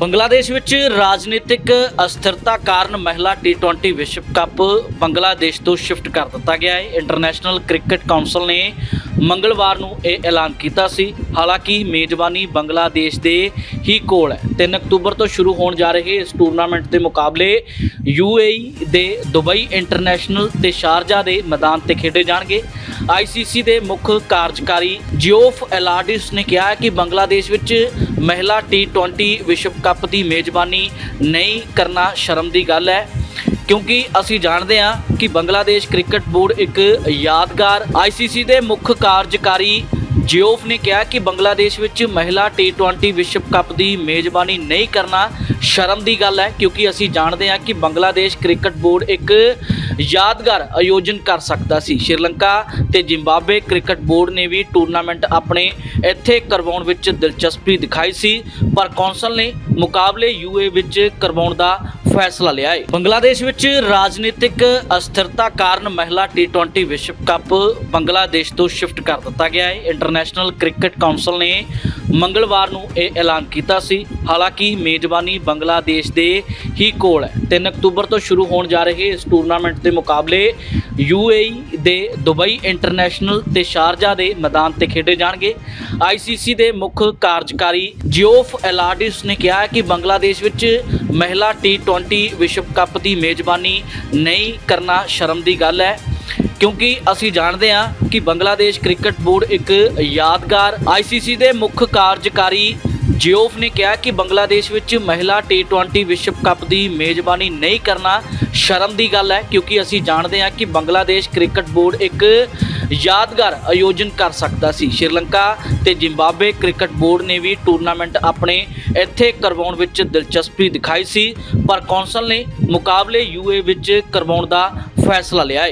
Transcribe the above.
ਬੰਗਲਾਦੇਸ਼ ਵਿੱਚ ਰਾਜਨੀਤਿਕ ਅਸਥਿਰਤਾ ਕਾਰਨ ਮਹਿਲਾ ਟੀ20 ਵਿਸ਼ਵ ਕੱਪ ਬੰਗਲਾਦੇਸ਼ ਤੋਂ ਸ਼ਿਫਟ ਕਰ ਦਿੱਤਾ ਗਿਆ ਹੈ। ਇੰਟਰਨੈਸ਼ਨਲ ਕ੍ਰਿਕਟ ਕਾਉਂਸਲ ਨੇ ਮੰਗਲਵਾਰ ਨੂੰ ਇਹ ਐਲਾਨ ਕੀਤਾ ਸੀ। ਹਾਲਾਂਕਿ ਮੇਜ਼ਬਾਨੀ ਬੰਗਲਾਦੇਸ਼ ਦੇ ਹੀ ਕੋਲ ਹੈ। 3 ਅਕਤੂਬਰ ਤੋਂ ਸ਼ੁਰੂ ਹੋਣ ਜਾ ਰਹੇ ਇਸ ਟੂਰਨਾਮੈਂਟ ਦੇ ਮੁਕਾਬਲੇ ਯੂਏਈ ਦੇ ਦੁਬਈ ਇੰਟਰਨੈਸ਼ਨਲ ਤੇ ਸ਼ਾਰਜਾ ਦੇ ਮੈਦਾਨ ਤੇ ਖੇਡੇ ਜਾਣਗੇ। ਆਈਸੀਸੀ ਦੇ ਮੁੱਖ ਕਾਰਜਕਾਰੀ ਜਿਓਫ ਐਲਾਰਡਿਸ ਨੇ ਕਿਹਾ ਕਿ ਬੰਗਲਾਦੇਸ਼ ਵਿੱਚ ਮਹਿਲਾ ਟੀ20 ਵਿਸ਼ਵ ਕੱਪ ਦੀ ਮੇਜ਼ਬਾਨੀ ਨਹੀਂ ਕਰਨਾ ਸ਼ਰਮ ਦੀ ਗੱਲ ਹੈ। ਕਿਉਂਕਿ ਅਸੀਂ ਜਾਣਦੇ ਹਾਂ ਕਿ ਬੰਗਲਾਦੇਸ਼ ਕ੍ਰਿਕਟ ਬੋਰਡ ਇੱਕ ਯਾਦਗਾਰ ਆਈਸੀਸੀ ਦੇ ਮੁੱਖ ਕਾਰਜਕਾਰੀ ਜਿਓਫ ਨੇ ਕਿਹਾ ਕਿ ਬੰਗਲਾਦੇਸ਼ ਵਿੱਚ ਮਹਿਲਾ ਟੀ20 ਵਿਸ਼ਵ ਕੱਪ ਦੀ ਮੇਜ਼ਬਾਨੀ ਨਹੀਂ ਕਰਨਾ ਸ਼ਰਮ ਦੀ ਗੱਲ ਹੈ। ਕਿਉਂਕਿ ਅਸੀਂ ਜਾਣਦੇ ਹਾਂ ਕਿ ਬੰਗਲਾਦੇਸ਼ ਕ੍ਰਿਕਟ ਬੋਰਡ ਇੱਕ ਯਾਦਗਾਰ ਆਯੋਜਨ ਕਰ ਸਕਦਾ ਸੀ। ਸ਼੍ਰੀਲੰਕਾ ਤੇ ਜ਼ਿੰਬਾਬਵੇ ਕ੍ਰਿਕਟ ਬੋਰਡ ਨੇ ਵੀ ਟੂਰਨਾਮੈਂਟ ਆਪਣੇ ਇੱਥੇ ਕਰਵਾਉਣ ਵਿੱਚ ਦਿਲਚਸਪੀ ਦਿਖਾਈ ਸੀ, ਪਰ ਕੌਂਸਲ ਨੇ ਮੁਕਾਬਲੇ ਯੂਏ ਵਿੱਚ ਕਰਵਾਉਣ ਦਾ ਫੈਸਲਾ ਲਿਆ ਹੈ। ਬੰਗਲਾਦੇਸ਼ ਵਿੱਚ ਰਾਜਨੀਤਿਕ ਅਸਥਿਰਤਾ ਕਾਰਨ ਮਹਿਲਾ ਟੀ20 ਵਿਸ਼ਵ ਕੱਪ ਬੰਗਲਾਦੇਸ਼ ਤੋਂ ਸ਼ਿਫਟ ਕਰ ਦਿੱਤਾ ਗਿਆ ਹੈ। ਇੰਟਰਨੈਸ਼ਨਲ ਕ੍ਰਿਕਟ ਕਾਉਂਸਲ ਨੇ ਮੰਗਲਵਾਰ ਨੂੰ ਇਹ ਐਲਾਨ ਕੀਤਾ ਸੀ। ਹਾਲਾਂਕਿ ਮੇਜ਼ਬਾਨੀ ਬੰਗਲਾਦੇਸ਼ ਦੇ ਹੀ ਕੋਲ ਹੈ। 3 ਅਕਤੂਬਰ ਤੋਂ ਸ਼ੁਰੂ ਹੋਣ ਜਾ ਰਹੇ ਇਸ ਟੂਰਨਾਮੈਂਟ ਦੇ ਮੁਕਾਬਲੇ ਯੂਏਈ ਦੇ ਦੁਬਈ ਇੰਟਰਨੈਸ਼ਨਲ ਤੇ ਸ਼ਾਰਜਾ ਦੇ ਮੈਦਾਨ ਤੇ ਖੇਡੇ ਜਾਣਗੇ। ਆਈਸੀਸੀ ਦੇ ਮੁੱਖ ਕਾਰਜਕਾਰੀ ਜਿਓਫ ਐਲਾਰਡਿਸ ਨੇ ਕਿਹਾ ਹੈ ਕਿ ਬੰਗਲਾਦੇਸ਼ ਵਿੱਚ ਮਹਿਲਾ ਟੀ20 ਵਿਸ਼ਵ ਕੱਪ ਦੀ ਮੇਜ਼ਬਾਨੀ ਨਹੀਂ ਕਰਨਾ ਸ਼ਰਮ ਦੀ ਗੱਲ ਹੈ। ਕਿਉਂਕਿ ਅਸੀਂ ਜਾਣਦੇ ਹਾਂ ਕਿ ਬੰਗਲਾਦੇਸ਼ ਕ੍ਰਿਕਟ ਬੋਰਡ ਇੱਕ ਯਾਦਗਾਰ ਆਈਸੀਸੀ ਦੇ ਮੁੱਖ ਕਾਰਜਕਾਰੀ ਜਿਓਫ ਨੇ ਕਿਹਾ ਕਿ ਬੰਗਲਾਦੇਸ਼ ਵਿੱਚ ਮਹਿਲਾ ਟੀ20 ਵਿਸ਼ਵ ਕੱਪ ਦੀ ਮੇਜ਼ਬਾਨੀ ਨਹੀਂ ਕਰਨਾ ਸ਼ਰਮ ਦੀ ਗੱਲ ਹੈ, ਕਿਉਂਕਿ ਅਸੀਂ ਜਾਣਦੇ ਹਾਂ ਕਿ ਬੰਗਲਾਦੇਸ਼ ਕ੍ਰਿਕਟ ਬੋਰਡ ਇੱਕ ਯਾਦਗਾਰ ਆਯੋਜਨ ਕਰ ਸਕਦਾ ਸੀ। ਸ਼੍ਰੀਲੰਕਾ ਤੇ ਜ਼ਿੰਬਾਬਵੇ ਕ੍ਰਿਕਟ ਬੋਰਡ ਨੇ ਵੀ ਟੂਰਨਾਮੈਂਟ ਆਪਣੇ ਇੱਥੇ ਕਰਵਾਉਣ ਵਿੱਚ ਦਿਲਚਸਪੀ ਦਿਖਾਈ ਸੀ, ਪਰ ਕੌਂਸਲ ਨੇ ਮੁਕਾਬਲੇ ਯੂਏ ਵਿੱਚ ਕਰਵਾਉਣ ਦਾ ਫੈਸਲਾ ਲਿਆ ਹੈ।